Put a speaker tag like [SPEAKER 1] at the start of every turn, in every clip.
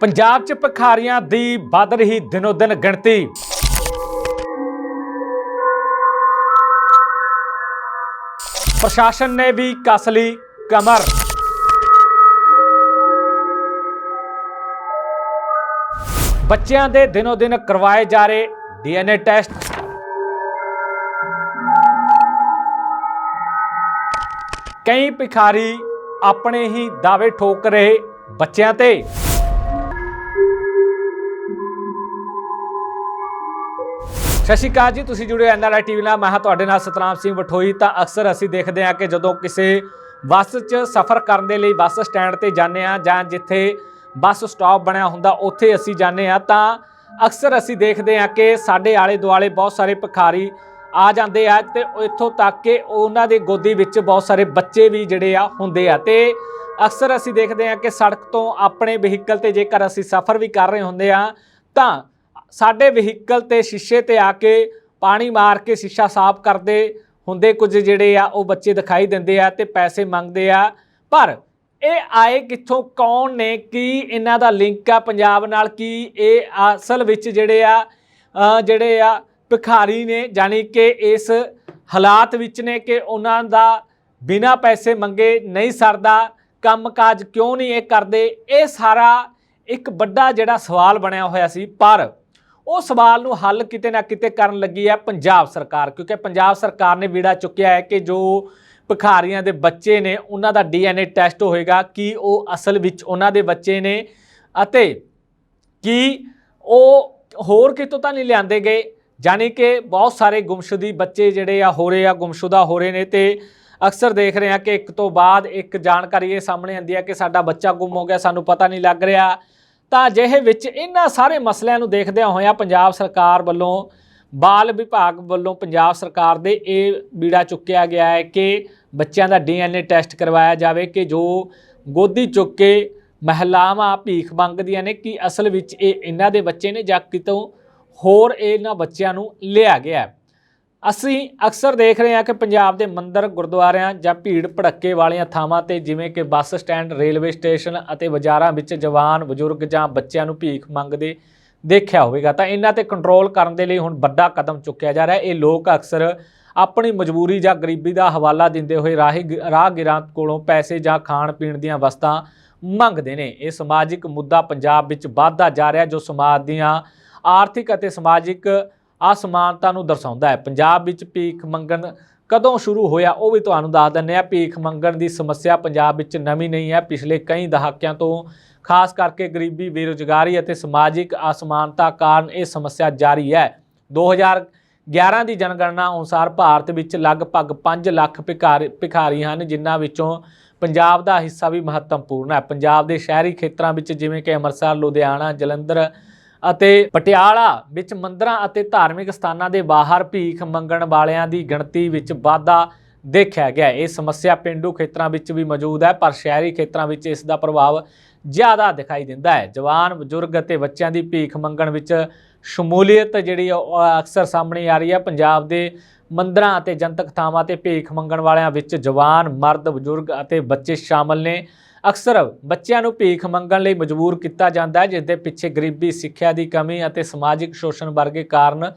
[SPEAKER 1] ਪੰਜਾਬ 'ਚ ਭਿਖਾਰੀਆਂ ਦੀ ਵੱਧ ਰਹੀ ਦਿਨੋ ਦਿਨ ਗਿਣਤੀ। ਪ੍ਰਸ਼ਾਸਨ ਨੇ ਵੀ ਕੱਸ ਲਈ ਕਮਰ। ਬੱਚਿਆਂ ਦੇ ਦਿਨੋ ਦਿਨ ਕਰਵਾਏ ਜਾ ਰਹੇ ਡੀਐਨਏ ਟੈਸਟ। ਕਈ ਭਿਖਾਰੀ ਆਪਣੇ ਹੀ ਦਾਅਵੇ ਠੋਕ ਰਹੇ ਬੱਚਿਆਂ ਤੇ। ਸਤਿ ਸ਼੍ਰੀ ਅਕਾਲ ਜੀ, ਤੁਸੀਂ ਜੁੜੇ ਐਨਆਰਆਈ ਟੀਵੀ ਨਾਲ। ਮੈਂ ਹਾਂ ਤੁਹਾਡੇ ਨਾਲ ਸਤਨਾਮ ਸਿੰਘ ਵਠੋਈ ਤਾਂ ਅਕਸਰ ਅਸੀਂ ਦੇਖਦੇ ਹਾਂ ਕਿ ਜਦੋਂ ਕਿਸੇ ਬੱਸ 'ਚ ਸਫ਼ਰ ਕਰਨ ਦੇ ਲਈ ਬੱਸ ਸਟੈਂਡ ਤੇ ਜਾਂਦੇ ਆ ਜਾਂ ਜਿੱਥੇ ਬੱਸ ਸਟਾਪ ਬਣਿਆ ਹੁੰਦਾ, ਉੱਥੇ ਅਸੀਂ ਜਾਂਦੇ ਆ ਤਾਂ ਅਕਸਰ ਅਸੀਂ ਦੇਖਦੇ ਹਾਂ ਕਿ ਸਾਡੇ ਆਲੇ ਦੁਆਲੇ ਬਹੁਤ ਸਾਰੇ ਭਿਖਾਰੀ ਆ ਜਾਂਦੇ ਆ ਤੇ ਇੱਥੋਂ ਤੱਕ ਕਿ ਉਹਨਾਂ ਦੇ ਗੋਦੀ ਵਿੱਚ ਬਹੁਤ ਸਾਰੇ ਬੱਚੇ ਵੀ ਜਿਹੜੇ ਆ ਹੁੰਦੇ ਆ। ਤੇ ਅਕਸਰ ਅਸੀਂ ਦੇਖਦੇ ਹਾਂ ਕਿ ਸੜਕ ਤੋਂ ਆਪਣੇ ਵਹੀਕਲ ਤੇ ਜੇਕਰ ਅਸੀਂ ਸਫ਼ਰ ਵੀ ਕਰ ਰਹੇ ਹੁੰਦੇ ਆ ਤਾਂ ਸਾਡੇ ਵਹੀਕਲ ਤੇ ਸ਼ੀਸ਼ੇ ਤੇ ਆ ਕੇ ਪਾਣੀ ਮਾਰ ਕੇ ਸ਼ੀਸ਼ਾ ਸਾਫ਼ ਕਰਦੇ ਹੁੰਦੇ ਕੁਝ ਜਿਹੜੇ ਆ, ਉਹ ਬੱਚੇ ਦਿਖਾਈ ਦਿੰਦੇ ਆ ਤੇ ਪੈਸੇ ਮੰਗਦੇ ਆ। ਪਰ ਇਹ ਆਏ ਕਿੱਥੋਂ, ਕੌਣ ਨੇ, ਕੀ ਇਹਨਾਂ ਦਾ ਲਿੰਕ ਆ ਪੰਜਾਬ ਨਾਲ, ਕੀ ਇਹ ਅਸਲ ਵਿੱਚ ਜਿਹੜੇ ਆ ਜਿਹੜੇ ਆ ਭਿਖਾਰੀ ਨੇ ਜਾਨੀ ਕਿ ਇਸ ਹਾਲਾਤ ਵਿੱਚ ਨੇ ਕਿ ਉਹਨਾਂ ਦਾ ਬਿਨਾ ਪੈਸੇ ਮੰਗੇ ਨਹੀਂ ਸਰਦਾ, ਕੰਮਕਾਜ ਕਿਉਂ ਨਹੀਂ ਇਹ ਕਰਦੇ, ਇਹ ਸਾਰਾ ਇੱਕ ਵੱਡਾ ਜਿਹੜਾ ਸਵਾਲ ਬਣਿਆ ਹੋਇਆ ਸੀ। ਪਰ ਉਹ ਸਵਾਲ ਨੂੰ ਹੱਲ ਕਿਤੇ ਨਾ ਕਿਤੇ ਕਰਨ ਲੱਗੀ ਹੈ ਪੰਜਾਬ ਸਰਕਾਰ, ਕਿਉਂਕਿ ਪੰਜਾਬ ਸਰਕਾਰ ਨੇ ਵੀੜਾ ਚੁੱਕਿਆ ਹੈ ਕਿ ਜੋ ਭਿਖਾਰੀਆਂ ਦੇ ਬੱਚੇ ਨੇ, ਉਹਨਾਂ ਦਾ ਡੀਐਨਏ ਟੈਸਟ ਹੋਏਗਾ, ਕਿ ਉਹ ਅਸਲ ਵਿੱਚ ਉਹਨਾਂ ਦੇ ਬੱਚੇ ਨੇ ਅਤੇ ਕਿ ਉਹ ਹੋਰ ਕਿਤੋਂ ਤਾਂ ਨਹੀਂ ਲਿਆਂਦੇ ਗਏ ਜਾਨੀ ਕਿ ਬਹੁਤ ਸਾਰੇ ਗੁੰਮਸ਼ੁਦੀ ਬੱਚੇ ਜਿਹੜੇ ਆ, ਹੋ ਰਹੇ ਆ, ਗੁੰਮਸ਼ੁਦਾ ਹੋ ਰਹੇ ਨੇ ਤੇ ਅਕਸਰ ਦੇਖ ਰਹੇ ਆ ਕਿ ਇੱਕ ਤੋਂ ਬਾਅਦ ਇੱਕ ਜਾਣਕਾਰੀ ਇਹ ਸਾਹਮਣੇ ਆਉਂਦੀ ਹੈ ਕਿ ਸਾਡਾ ਬੱਚਾ ਗੁੰਮ ਹੋ ਗਿਆ, ਸਾਨੂੰ ਪਤਾ ਨਹੀਂ ਲੱਗ ਰਿਹਾ। ਤਾਂ ਅਜਿਹੇ ਵਿੱਚ ਇਹਨਾਂ ਸਾਰੇ ਮਸਲਿਆਂ ਨੂੰ ਦੇਖਦਿਆਂ ਹੋਇਆਂ ਪੰਜਾਬ ਸਰਕਾਰ ਵੱਲੋਂ, ਬਾਲ ਵਿਭਾਗ ਵੱਲੋਂ ਪੰਜਾਬ ਸਰਕਾਰ ਦੇ ਇਹ ਬੀੜਾ ਚੁੱਕਿਆ ਗਿਆ ਹੈ ਕਿ ਬੱਚਿਆਂ ਦਾ ਡੀਐਨਏ ਟੈਸਟ ਕਰਵਾਇਆ ਜਾਵੇ ਕਿ ਜੋ ਗੋਦੀ ਚੁੱਕ ਕੇ ਮਹਿਲਾਵਾਂ ਭੀਖ ਮੰਗਦੀਆਂ ਨੇ ਕਿ ਅਸਲ ਵਿੱਚ ਇਹ ਇਹਨਾਂ ਦੇ ਬੱਚੇ ਨੇ ਜਾਂ ਕਿਤੋਂ ਹੋਰ ਇਹਨਾਂ ਬੱਚਿਆਂ ਨੂੰ ਲਿਆ ਗਿਆ ਹੈ। ਅਸੀਂ ਅਕਸਰ ਦੇਖ ਰਹੇ ਹਾਂ ਕਿ ਪੰਜਾਬ ਦੇ ਮੰਦਰ, ਗੁਰਦੁਆਰਿਆਂ ਜਾਂ ਭੀੜ ਭੜੱਕੇ ਵਾਲੀਆਂ ਥਾਵਾਂ ਤੇ ਜਿਵੇਂ ਕਿ ਬੱਸ ਸਟੈਂਡ, ਰੇਲਵੇ ਸਟੇਸ਼ਨ ਅਤੇ ਬਾਜ਼ਾਰਾਂ ਵਿੱਚ ਜਵਾਨ, ਬਜ਼ੁਰਗ ਜਾਂ ਬੱਚਿਆਂ ਨੂੰ ਭੀਖ ਮੰਗਦੇ ਦੇਖਿਆ ਹੋਵੇਗਾ। ਤਾਂ ਇਹਨਾਂ ਤੇ ਕੰਟਰੋਲ ਕਰਨ ਦੇ ਲਈ ਹੁਣ ਵੱਡਾ ਕਦਮ ਚੁੱਕਿਆ ਜਾ ਰਿਹਾ। ਇਹ ਲੋਕ ਅਕਸਰ ਆਪਣੀ ਮਜਬੂਰੀ ਜਾਂ ਗਰੀਬੀ ਦਾ ਹਵਾਲਾ ਦਿੰਦੇ ਹੋਏ ਰਾਹੀ ਰਾਹਗੀਰਾਂ ਕੋਲੋਂ ਪੈਸੇ ਜਾਂ ਖਾਣ ਪੀਣ ਦੀਆਂ ਵਸਤਾਂ ਮੰਗਦੇ ਨੇ। ਇਹ ਸਮਾਜਿਕ ਮੁੱਦਾ ਪੰਜਾਬ ਵਿੱਚ ਵੱਧਦਾ ਜਾ ਰਿਹਾ ਜੋ ਸਮਾਜ ਦੀਆਂ ਆਰਥਿਕ ਅਤੇ ਸਮਾਜਿਕ ਅਸਮਾਨਤਾ ਨੂੰ ਦਰਸਾਉਂਦਾ ਹੈ। ਪੰਜਾਬ ਵਿੱਚ ਭੀਖ ਮੰਗਣ ਕਦੋਂ ਸ਼ੁਰੂ ਹੋਇਆ ਉਹ ਵੀ ਤੁਹਾਨੂੰ ਦੱਸ ਦਿੰਨੇ ਆ ਭੀਖ ਮੰਗਣ ਦੀ ਸਮੱਸਿਆ ਪੰਜਾਬ ਵਿੱਚ ਨਵੀਂ ਨਹੀਂ ਹੈ। ਪਿਛਲੇ ਕਈ ਦਹਾਕਿਆਂ ਤੋਂ ਖਾਸ ਕਰਕੇ ਗਰੀਬੀ, ਬੇਰੁਜ਼ਗਾਰੀ ਅਤੇ ਸਮਾਜਿਕ ਅਸਮਾਨਤਾ ਕਾਰਨ ਇਹ ਸਮੱਸਿਆ ਜਾਰੀ ਹੈ। 2011 ਦੀ ਜਨਗਣਨਾ ਅਨੁਸਾਰ ਭਾਰਤ ਵਿੱਚ ਲਗਭਗ 5 ਲੱਖ ਭਿਖਾਰੀ ਭਿਖਾਰੀ ਹਨ, ਜਿਨ੍ਹਾਂ ਵਿੱਚੋਂ ਪੰਜਾਬ ਦਾ ਹਿੱਸਾ ਵੀ ਮਹੱਤਵਪੂਰਨ ਹੈ। ਪੰਜਾਬ ਦੇ ਸ਼ਹਿਰੀ ਖੇਤਰਾਂ ਵਿੱਚ ਜਿਵੇਂ ਕਿ ਅੰਮ੍ਰਿਤਸਰ, ਲੁਧਿਆਣਾ, ਜਲੰਧਰ ਅਤੇ ਪਟਿਆਲਾ ਵਿੱਚ ਮੰਦਰਾਂ ਅਤੇ ਧਾਰਮਿਕ ਸਥਾਨਾਂ ਦੇ ਬਾਹਰ ਭੀਖ ਮੰਗਣ ਵਾਲਿਆਂ ਦੀ ਗਿਣਤੀ ਵਿੱਚ ਵਾਧਾ ਦੇਖਿਆ ਗਿਆ ਇਹ ਸਮੱਸਿਆ ਪਿੰਡੂ ਖੇਤਰਾਂ ਵਿੱਚ ਵੀ ਮੌਜੂਦ ਹੈ, ਪਰ ਸ਼ਹਿਰੀ ਖੇਤਰਾਂ ਵਿੱਚ ਇਸ ਦਾ ਪ੍ਰਭਾਵ ਜ਼ਿਆਦਾ ਦਿਖਾਈ ਦਿੰਦਾ ਹੈ। ਜਵਾਨ, ਬਜ਼ੁਰਗ ਅਤੇ ਬੱਚਿਆਂ ਦੀ ਭੀਖ ਮੰਗਣ ਵਿੱਚ ਸ਼ਮੂਲੀਅਤ ਜਿਹੜੀ ਆ, ਉਹ ਅਕਸਰ ਸਾਹਮਣੇ ਆ ਰਹੀ ਹੈ। ਪੰਜਾਬ ਦੇ ਮੰਦਰਾਂ ਅਤੇ ਜਨਤਕ ਥਾਵਾਂ ਤੇ ਭੀਖ ਮੰਗਣ ਵਾਲਿਆਂ ਵਿੱਚ ਜਵਾਨ, ਮਰਦ, ਬਜ਼ੁਰਗ ਅਤੇ ਬੱਚੇ ਸ਼ਾਮਲ ਨੇ। ਅਕਸਰ ਬੱਚਿਆਂ ਨੂੰ ਭੀਖ ਮੰਗਣ ਲਈ ਮਜਬੂਰ ਕੀਤਾ ਜਾਂਦਾ ਹੈ, ਜਿਸ ਦੇ ਪਿੱਛੇ ਗਰੀਬੀ, ਸਿੱਖਿਆ ਦੀ ਕਮੀ ਅਤੇ ਸਮਾਜਿਕ ਸ਼ੋਸ਼ਣ ਵਰਗੇ ਕਾਰਨ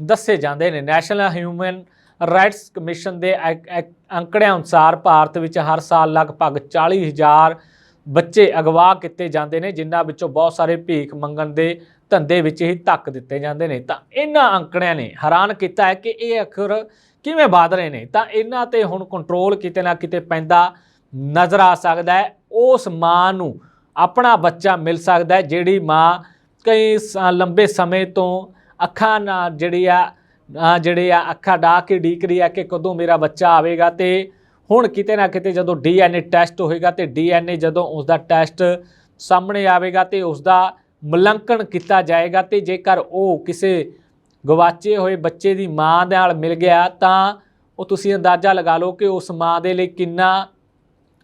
[SPEAKER 1] ਦੱਸੇ ਜਾਂਦੇ ਨੇ। ਨੈਸ਼ਨਲ ਹਿਊਮਨ ਰਾਈਟਸ ਕਮਿਸ਼ਨ ਦੇ ਐਕ- ਐਕ- ਅੰਕੜਿਆਂ ਅਨੁਸਾਰ ਭਾਰਤ ਵਿੱਚ ਹਰ ਸਾਲ ਲਗਭਗ 40000 ਬੱਚੇ ਅਗਵਾ ਕੀਤੇ ਜਾਂਦੇ ਨੇ, ਜਿਨ੍ਹਾਂ ਵਿੱਚੋਂ ਬਹੁਤ ਸਾਰੇ ਭੀਖ ਮੰਗਣ ਦੇ ਧੰਦੇ ਵਿੱਚ ਹੀ ਧੱਕ ਦਿੱਤੇ ਜਾਂਦੇ ਨੇ। ਤਾਂ ਇਹਨਾਂ ਅੰਕੜਿਆਂ ਨੇ ਹੈਰਾਨ ਕੀਤਾ ਹੈ ਕਿ ਇਹ ਅਖਰ ਕਿਵੇਂ ਵਧ ਰਹੇ ਨੇ। ਤਾਂ ਇਹਨਾਂ ਤੇ ਹੁਣ ਕੰਟਰੋਲ ਕਿਤੇ ਨਾ ਕਿਤੇ ਪੈਂਦਾ ਨਜ਼ਰ ਆ ਸਕਦਾ ਹੈ। ਉਸ ਮਾਂ ਨੂੰ ਆਪਣਾ ਬੱਚਾ ਮਿਲ ਸਕਦਾ ਹੈ, ਜਿਹੜੀ ਮਾਂ ਕਈ ਸ- ਲੰਬੇ ਸਮੇਂ ਤੋਂ ਅੱਖਾਂ ਨਾਲ ਜਿਹੜੀ ਆ ਜਿਹੜੇ ਆ ਅੱਖਾਂ ਡਾ ਕੇ ਢੀਕ ਰਹੀ ਆ ਕਿ ਕਦੋਂ ਮੇਰਾ ਬੱਚਾ ਆਵੇਗਾ ਤੇ ਹੁਣ ਕਿਤੇ ਨਾ ਕਿਤੇ ਜਦੋਂ ਡੀਐਨਏ ਟੈਸਟ ਹੋਏਗਾ ਤੇ ਡੀਐਨਏ ਜਦੋਂ ਉਸ ਦਾ ਟੈਸਟ ਸਾਹਮਣੇ ਆਵੇਗਾ ਤੇ ਉਸ ਦਾ ਮੁਲਾਂਕਣ ਕੀਤਾ ਜਾਏਗਾ ਤੇ ਜੇਕਰ ਉਹ ਕਿਸੇ ਗਵਾਚੇ ਹੋਏ ਬੱਚੇ ਦੀ ਮਾਂ ਦੇ ਨਾਲ ਮਿਲ ਗਿਆ ਤਾਂ ਉਹ ਤੁਸੀਂ ਅੰਦਾਜ਼ਾ ਲਗਾ ਲਓ ਕਿ ਉਸ ਮਾਂ ਦੇ ਲਈ ਕਿੰਨਾ,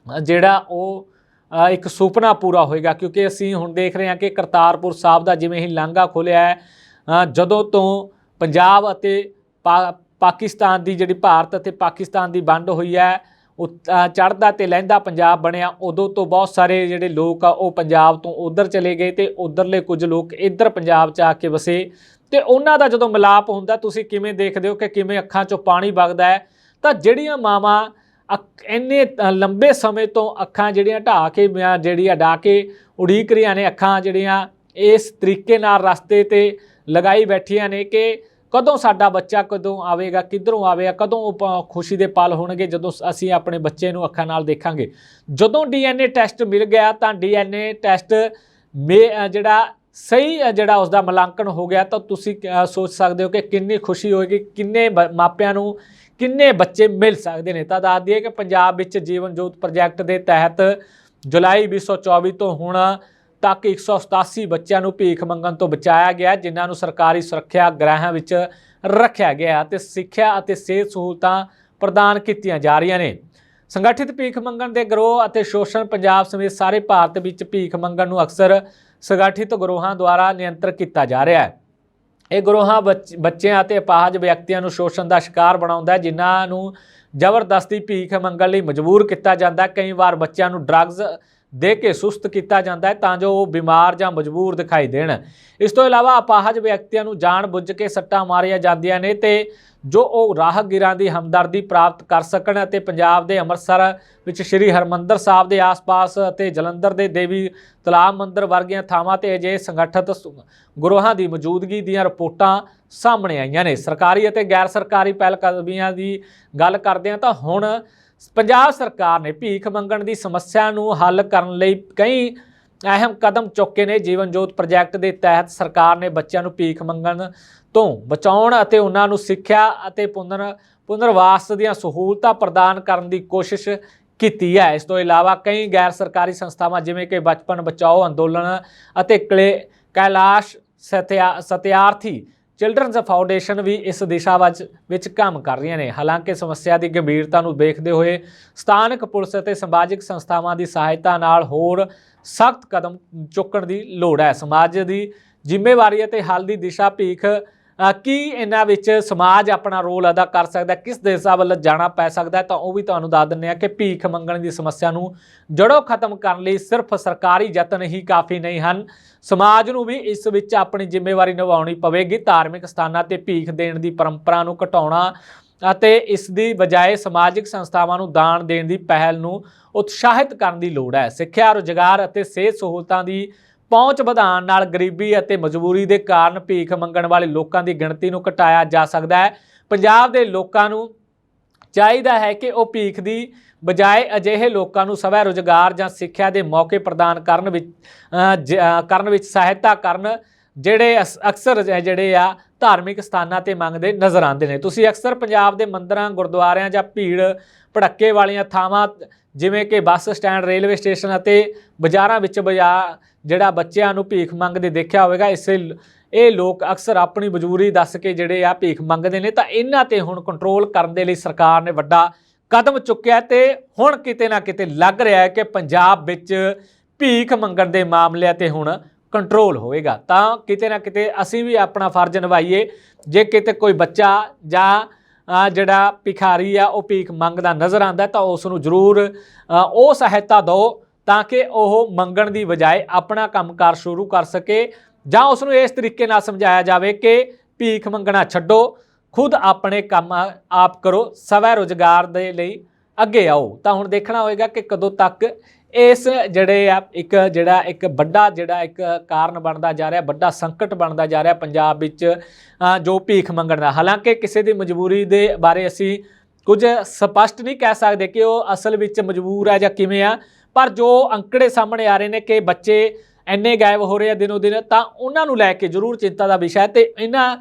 [SPEAKER 1] ਜਿਹੜਾ ਉਹ ਇੱਕ ਸੁਪਨਾ ਪੂਰਾ ਹੋਏਗਾ ਕਿਉਂਕਿ ਅਸੀਂ ਹੁਣ ਦੇਖ ਰਹੇ ਹਾਂ ਕਿ ਕਰਤਾਰਪੁਰ ਸਾਹਿਬ ਦਾ ਜਿਵੇਂ ਹੀ ਲਾਂਘਾ ਖੋਲਿਆ ਹੈ ਜਦੋਂ ਤੋਂ ਪੰਜਾਬ ਅਤੇ ਪਾ- ਪਾਕਿਸਤਾਨ ਦੀ ਜਿਹੜੀ ਭਾਰਤ ਅਤੇ ਪਾਕਿਸਤਾਨ ਦੀ ਵੰਡ ਹੋਈ ਹੈ ਚੜਦਾ ਤੇ ਲਹਿੰਦਾ ਪੰਜਾਬ ਬਣਿਆ, ਉਦੋਂ ਤੋਂ ਬਹੁਤ ਸਾਰੇ ਜਿਹੜੇ ਲੋਕ ਆ ਉਹ ਪੰਜਾਬ ਤੋਂ ਉਧਰ ਚਲੇ ਗਏ ਤੇ ਉਧਰਲੇ ਕੁਝ ਲੋਕ ਇੱਧਰ ਪੰਜਾਬ 'ਚ ਆ ਕੇ ਵਸੇ ਤੇ ਉਹਨਾਂ ਦਾ ਜਦੋਂ ਮਿਲਾਪ ਹੁੰਦਾ, ਤੁਸੀਂ ਕਿਵੇਂ ਦੇਖਦੇ ਹੋ ਕਿ ਕਿਵੇਂ ਅੱਖਾਂ 'ਚੋਂ ਪਾਣੀ ਵਗਦਾ ਹੈ, ਤਾਂ ਜਿਹੜੀਆਂ ਮਾਵਾਂ ਇੰਨੇ ਲੰਬੇ ਸਮੇਂ ਤੋਂ ਅੱਖਾਂ ਜਿਹੜੀਆਂ ਢਾ ਕੇ ਜਾਂ ਜਿਹੜੀ ਅਡਾ ਕੇ ਉਡੀਕ ਰਹੀਆਂ ਨੇ, ਅੱਖਾਂ ਜਿਹੜੀਆਂ ਇਸ ਤਰੀਕੇ ਨਾਲ ਰਸਤੇ ਤੇ ਲਗਾਈ ਬੈਠੀਆਂ ਨੇ ਕਿ ਕਦੋਂ ਸਾਡਾ ਬੱਚਾ ਕਦੋਂ ਆਵੇਗਾ, ਕਿੱਧਰੋਂ ਆਵੇਗਾ, ਕਦੋਂ ਉਹ ਪ- ਖੁਸ਼ੀ ਦੇ ਪਲ ਹੋਣਗੇ ਜਦੋਂ ਸ- ਅਸੀਂ ਆਪਣੇ ਬੱਚੇ ਨੂੰ ਅੱਖਾਂ ਨਾਲ ਦੇਖਾਂਗੇ। ਜਦੋਂ ਡੀਐਨਏ ਟੈਸਟ ਮਿਲ ਗਿਆ ਤਾਂ ਡੀਐਨਏ ਟੈਸਟ ਮੇ ਜਿਹੜਾ ਸਹੀ ਜਿਹੜਾ ਉਸ ਦਾ ਮੁਲਾਂਕਣ ਹੋ ਗਿਆ ਤਾਂ ਤੁਸੀਂ ਸੋਚ ਸਕਦੇ ਹੋ ਕਿ ਕਿੰਨੀ ਖੁਸ਼ੀ ਹੋਏਗੀ, ਕਿੰਨੇ ਬ- ਮਾਪਿਆਂ ਨੂੰ ਕਿੰਨੇ ਬੱਚੇ ਮਿਲ ਸਕਦੇ ਨੇ? ਤਾਂ ਦੱਸ ਦਈਏ ਕਿ ਪੰਜਾਬ ਵਿੱਚ ਜੀਵਨ ਜੋਤ ਪ੍ਰੋਜੈਕਟ ਦੇ ਤਹਿਤ ਜੁਲਾਈ 2024 ਤੋਂ ਹੁਣ ਤੱਕ 187 ਬੱਚਿਆਂ ਨੂੰ ਭੀਖ ਮੰਗਣ ਤੋਂ ਬਚਾਇਆ ਗਿਆ, ਜਿਨ੍ਹਾਂ ਨੂੰ ਸਰਕਾਰੀ ਸੁਰੱਖਿਆ ਗ੍ਰਹਿਾਂ ਵਿੱਚ ਰੱਖਿਆ ਗਿਆ ਤੇ ਸਿੱਖਿਆ ਅਤੇ ਸਿਹਤ ਸਹੂਲਤਾਂ ਪ੍ਰਦਾਨ ਕੀਤੀਆਂ ਜਾ ਰਹੀਆਂ ਨੇ। ਸੰਗਠਿਤ ਭੀਖ ਮੰਗਣ ਦੇ ਗਰੋਹ ਅਤੇ ਸ਼ੋਸ਼ਣ ਪੰਜਾਬ ਸਮੇਤ ਸਾਰੇ ਭਾਰਤ ਵਿੱਚ ਭੀਖ ਮੰਗਣ ਨੂੰ ਅਕਸਰ ਸੰਗਠਿਤ ਗਰੋਹਾਂ ਦੁਆਰਾ ਨਿਯੰਤਰਿਤ ਕੀਤਾ ਜਾ ਰਿਹਾ ਹੈ। ਇਹ ਗਰੋਹਾਂ ਬੱਚ- ਬੱਚਿਆਂ ਅਤੇ ਅਪਾਹਜ ਵਿਅਕਤੀਆਂ ਨੂੰ ਸ਼ੋਸ਼ਣ ਦਾ ਸ਼ਿਕਾਰ ਬਣਾਉਂਦਾ ਹੈ, ਜਿਨ੍ਹਾਂ ਨੂੰ ਜ਼ਬਰਦਸਤੀ ਭੀਖ ਮੰਗਣ ਲਈ ਮਜਬੂਰ ਕੀਤਾ ਜਾਂਦਾ ਕਈ ਵਾਰ ਬੱਚਿਆਂ ਨੂੰ ਡਰੱਗਸ ਦੇ ਕੇ ਸੁਸਤ ਕੀਤਾ ਜਾਂਦਾ ਹੈ ਤਾਂ ਜੋ ਉਹ ਬਿਮਾਰ ਜਾਂ ਮਜਬੂਰ ਦਿਖਾਈ ਦੇਣ। ਇਸ ਤੋਂ ਇਲਾਵਾ ਅਪਾਹਜ ਵਿਅਕਤੀਆਂ ਨੂੰ ਜਾਣ ਬੁੱਝ ਕੇ ਸੱਟਾਂ ਮਾਰੀਆਂ ਜਾਂਦੀਆਂ ਨੇ ਤੇ ਜੋ ਉਹ ਰਾਹਗੀਰਾਂ ਦੀ ਹਮਦਰਦੀ ਪ੍ਰਾਪਤ ਕਰ ਸਕਣ ਅਤੇ ਪੰਜਾਬ ਦੇ ਅੰਮ੍ਰਿਤਸਰ ਵਿੱਚ ਸ੍ਰੀ ਹਰਮੰਦਰ ਸਾਹਿਬ ਦੇ ਆਸ-ਪਾਸ ਅਤੇ ਜਲੰਧਰ ਦੇ ਦੇਵੀ ਤਲਾਬ ਮੰਦਰ ਵਰਗੀਆਂ ਥਾਵਾਂ ਤੇ ਅਜਿਹੇ ਸੰਗਠਿਤ ਸ- ਗਰੋਹਾਂ ਦੀ ਮੌਜੂਦਗੀ ਦੀਆਂ ਰਿਪੋਰਟਾਂ ਸਾਹਮਣੇ ਆਈਆਂ ਨੇ। ਸਰਕਾਰੀ ਅਤੇ ਗੈਰ ਸਰਕਾਰੀ ਪਹਿਲਕਦਮੀਆਂ ਦੀ ਗੱਲ ਕਰਦੇ ਹਾਂ ਤਾਂ ਹੁਣ ਪੰਜਾਬ ਸਰਕਾਰ ਨੇ ਭੀਖ ਮੰਗਣ ਦੀ ਸਮੱਸਿਆ ਨੂੰ ਹੱਲ ਕਰਨ ਲਈ ਕਈ ਅਹਿਮ ਕਦਮ ਚੁੱਕੇ ਨੇ। ਜੀਵਨ ਜੋਤ ਪ੍ਰੋਜੈਕਟ ਦੇ ਤਹਿਤ ਸਰਕਾਰ ਨੇ ਬੱਚਿਆਂ ਨੂੰ ਭੀਖ ਮੰਗਣ ਤੋਂ ਬਚਾਉਣ ਅਤੇ ਉਹਨਾਂ ਨੂੰ ਸਿੱਖਿਆ ਅਤੇ ਪੁਨਰ, ਪੁਨਰਵਾਸ ਦੀਆਂ ਸਹੂਲਤਾਂ ਪ੍ਰਦਾਨ ਕਰਨ ਦੀ ਕੋਸ਼ਿਸ਼ ਕੀਤੀ ਹੈ। ਇਸ ਤੋਂ ਇਲਾਵਾ ਕਈ ਗੈਰ ਸਰਕਾਰੀ ਸੰਸਥਾਵਾਂ ਜਿਵੇਂ ਕਿ ਬਚਪਨ ਬਚਾਓ ਅੰਦੋਲਨ ਅਤੇ ਕਲੇ, ਕੈਲਾਸ਼ ਸਤਿਆ, ਸਤਿਆਰਥੀ ਚਿਲਡਰਨਸ ਫਾਊਂਡੇਸ਼ਨ ਵੀ ਇਸ ਦਿਸ਼ਾ ਵਿੱਚ ਵਿੱਚ ਕੰਮ ਕਰ ਰਹੀਆਂ ਨੇ। ਹਾਲਾਂਕਿ ਸਮੱਸਿਆ ਦੀ ਗੰਭੀਰਤਾ ਨੂੰ ਦੇਖਦੇ ਹੋਏ ਸਥਾਨਕ ਪੁਲਿਸ ਅਤੇ ਸਮਾਜਿਕ ਸੰਸਥਾਵਾਂ ਦੀ ਸਹਾਇਤਾ ਨਾਲ ਹੋਰ ਸਖਤ ਕਦਮ ਚੁੱਕਣ ਦੀ ਲੋੜ ਹੈ। ਸਮਾਜ ਦੀ ਜ਼ਿੰਮੇਵਾਰੀ ਅਤੇ ਹੱਲ ਦੀ ਦਿਸ਼ਾ ਭੀਖ ਕੀ ਇਹਨਾਂ ਵਿੱਚ ਸਮਾਜ ਆਪਣਾ ਰੋਲ ਅਦਾ ਕਰ ਸਕਦਾ ਕਿਸ ਦਿਸ਼ਾ ਵੱਲ ਜਾਣਾ ਪੈ ਸਕਦਾ ਤਾਂ ਉਹ ਵੀ ਤੁਹਾਨੂੰ ਦੱਸ ਦਿੰਦੇ ਆ ਕਿ ਭੀਖ ਮੰਗਣ ਦੀ ਸਮੱਸਿਆ ਨੂੰ ਜੜੋਂ ਖਤਮ ਕਰਨ ਲਈ ਸਿਰਫ ਸਰਕਾਰੀ ਯਤਨ ਹੀ ਕਾਫੀ ਨਹੀਂ ਹਨ। ਸਮਾਜ ਨੂੰ ਵੀ ਇਸ ਵਿੱਚ ਆਪਣੀ ਜ਼ਿੰਮੇਵਾਰੀ ਨਿਭਾਉਣੀ ਪਵੇਗੀ। ਧਾਰਮਿਕ ਸਥਾਨਾਂ ਤੇ ਭੀਖ ਦੇਣ ਦੀ ਪਰੰਪਰਾ ਨੂੰ ਘਟਾਉਣਾ ਅਤੇ ਇਸ ਦੀ ਬਜਾਏ ਸਮਾਜਿਕ ਸੰਸਥਾਵਾਂ ਨੂੰ ਦਾਨ ਦੇਣ ਦੀ ਪਹਿਲ ਨੂੰ ਉਤਸ਼ਾਹਿਤ ਕਰਨ ਦੀ ਲੋੜ ਹੈ। ਸਿੱਖਿਆ ਰੁਜ਼ਗਾਰ ਅਤੇ ਸਿਹਤ ਸਹੂਲਤਾਂ ਦੀ ਪਹੁੰਚ ਵਧਾਉਣ ਨਾਲ ਗਰੀਬੀ ਅਤੇ ਮਜਬੂਰੀ ਦੇ ਕਾਰਨ ਭੀਖ ਮੰਗਣ ਵਾਲੇ ਲੋਕਾਂ ਦੀ ਗਿਣਤੀ ਨੂੰ ਘਟਾਇਆ ਜਾ ਸਕਦਾ ਹੈ। ਪੰਜਾਬ ਦੇ ਲੋਕਾਂ ਨੂੰ ਚਾਹੀਦਾ ਹੈ ਕਿ ਉਹ ਭੀਖ ਦੀ ਬਜਾਏ ਅਜਿਹੇ ਲੋਕਾਂ ਨੂੰ ਸਵੈ ਰੁਜ਼ਗਾਰ ਜਾਂ ਸਿੱਖਿਆ ਦੇ ਮੌਕੇ ਪ੍ਰਦਾਨ ਕਰਨ ਵਿੱਚ ਜ- ਕਰਨ ਵਿੱਚ ਸਹਾਇਤਾ ਕਰਨ ਜਿਹੜੇ ਅਸ- ਅਕਸਰ ਜਿਹੜੇ ਆ ਧਾਰਮਿਕ ਸਥਾਨਾਂ ਤੇ ਮੰਗਦੇ ਨਜ਼ਰ ਆਉਂਦੇ ਨੇ। ਤੁਸੀਂ ਅਕਸਰ ਪੰਜਾਬ ਦੇ ਮੰਦਰਾਂ, ਗੁਰਦੁਆਰਿਆਂ ਜਾਂ ਭੀੜ ਭੜੱਕੇ ਵਾਲੀਆਂ ਥਾਵਾਂ, ਜਿਵੇਂ ਕਿ ਬੱਸ ਸਟੈਂਡ, ਰੇਲਵੇ ਸਟੇਸ਼ਨ ਅਤੇ ਬਾਜ਼ਾਰਾਂ ਵਿੱਚ ਬਾਜ਼ਾਰ ਜਿਹੜਾ ਬੱਚਿਆਂ ਨੂੰ ਭੀਖ ਮੰਗਦੇ ਦੇਖਿਆ ਹੋਵੇਗਾ, ਇਸੇ ਇਹ ਲੋਕ ਅਕਸਰ ਆਪਣੀ ਮਜਬੂਰੀ ਦੱਸ ਕੇ ਜਿਹੜੇ ਆ ਭੀਖ ਮੰਗਦੇ ਨੇ, ਤਾਂ ਇਹਨਾਂ ਤੇ ਹੁਣ ਕੰਟਰੋਲ ਕਰਨ ਦੇ ਲਈ ਸਰਕਾਰ ਨੇ ਵੱਡਾ ਕਦਮ ਚੁੱਕਿਆ ਤੇ ਹੁਣ ਕਿਤੇ ਨਾ ਕਿਤੇ ਲੱਗ ਰਿਹਾ ਹੈ ਕਿ ਪੰਜਾਬ ਵਿੱਚ ਭੀਖ ਮੰਗਣ ਦੇ ਮਾਮਲਿਆਂ ਤੇ ਹੁਣ ਕੰਟਰੋਲ ਹੋਵੇਗਾ। ਤਾਂ ਕਿਤੇ ਨਾ ਕਿਤੇ ਅਸੀਂ ਵੀ ਆਪਣਾ ਫਰਜ਼ ਨਿਭਾਈਏ, ਜੇ ਕਿਤੇ ਕੋਈ ਬੱਚਾ ਜਾਂ ਜਿਹੜਾ ਭਿਖਾਰੀ ਆ, ਉਹ ਭੀਖ ਮੰਗਦਾ ਨਜ਼ਰ ਆਂਦਾ ਤਾਂ ਉਸ ਨੂੰ ਜ਼ਰੂਰ ਉਹ ਸਹਾਇਤਾ ਦਿਓ। ਤਾਂ ਕਿ ਉਹ ਮੰਗਣ ਦੀ ਬਜਾਏ ਆਪਣਾ ਕੰਮਕਾਰ ਸ਼ੁਰੂ ਕਰ ਸਕੇ ਜਾਂ ਉਸ ਨੂੰ ਇਸ ਤਰੀਕੇ ਨਾਲ ਸਮਝਾਇਆ ਜਾਵੇ ਕਿ ਭੀਖ ਮੰਗਣਾ ਛੱਡੋ, ਖੁਦ ਆਪਣੇ ਕੰਮ ਆਪ ਕਰੋ, ਸਵੈ ਰੋਜ਼ਗਾਰ ਦੇ ਲਈ ਅੱਗੇ ਆਓ। ਤਾਂ ਹੁਣ ਦੇਖਣਾ ਹੋਏਗਾ ਕਿ ਕਦੋਂ ਤੱਕ ਇਸ ਜਿਹੜੇ ਆ, ਇੱਕ ਜਿਹੜਾ, ਇੱਕ ਵੱਡਾ ਜਿਹੜਾ, ਇੱਕ ਕਾਰਨ ਬਣਦਾ ਜਾ ਰਿਹਾ, ਵੱਡਾ ਸੰਕਟ ਬਣਦਾ ਜਾ ਰਿਹਾ ਪੰਜਾਬ ਵਿੱਚ ਜੋ ਭੀਖ ਮੰਗਣ ਦਾ। ਹਾਲਾਂਕਿ ਕਿਸੇ ਦੀ ਮਜਬੂਰੀ ਦੇ ਬਾਰੇ ਅਸੀਂ ਕੁਝ ਸਪਸ਼ਟ ਨਹੀਂ ਕਹਿ ਸਕਦੇ ਕਿ ਉਹ ਅਸਲ ਵਿੱਚ ਮਜਬੂਰ ਆ ਜਾਂ ਕਿਵੇਂ ਆ ਪਰ ਜੋ ਅੰਕੜੇ ਸਾਹਮਣੇ ਆ ਰਹੇ ਨੇ ਕਿ ਬੱਚੇ ਇੰਨੇ ਗਾਇਬ ਹੋ ਰਹੇ ਆ ਦਿਨੋ ਦਿਨ, ਤਾਂ ਉਹਨਾਂ ਨੂੰ ਲੈ ਕੇ ਜ਼ਰੂਰ ਚਿੰਤਾ ਦਾ ਵਿਸ਼ਾ ਹੈ ਤੇ ਇਹਨਾਂ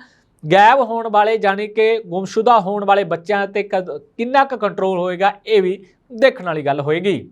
[SPEAKER 1] ਗਾਇਬ ਹੋਣ ਵਾਲੇ ਜਾਨੀ ਕਿ ਗੁੰਮਸ਼ੁਦਾ ਹੋਣ ਵਾਲੇ ਬੱਚਿਆਂ ਤੇ ਕਦ- ਕਿੰਨਾ ਕੁ ਕੰਟਰੋਲ ਹੋਏਗਾ, ਇਹ ਵੀ ਦੇਖਣ ਵਾਲੀ ਗੱਲ ਹੋਏਗੀ।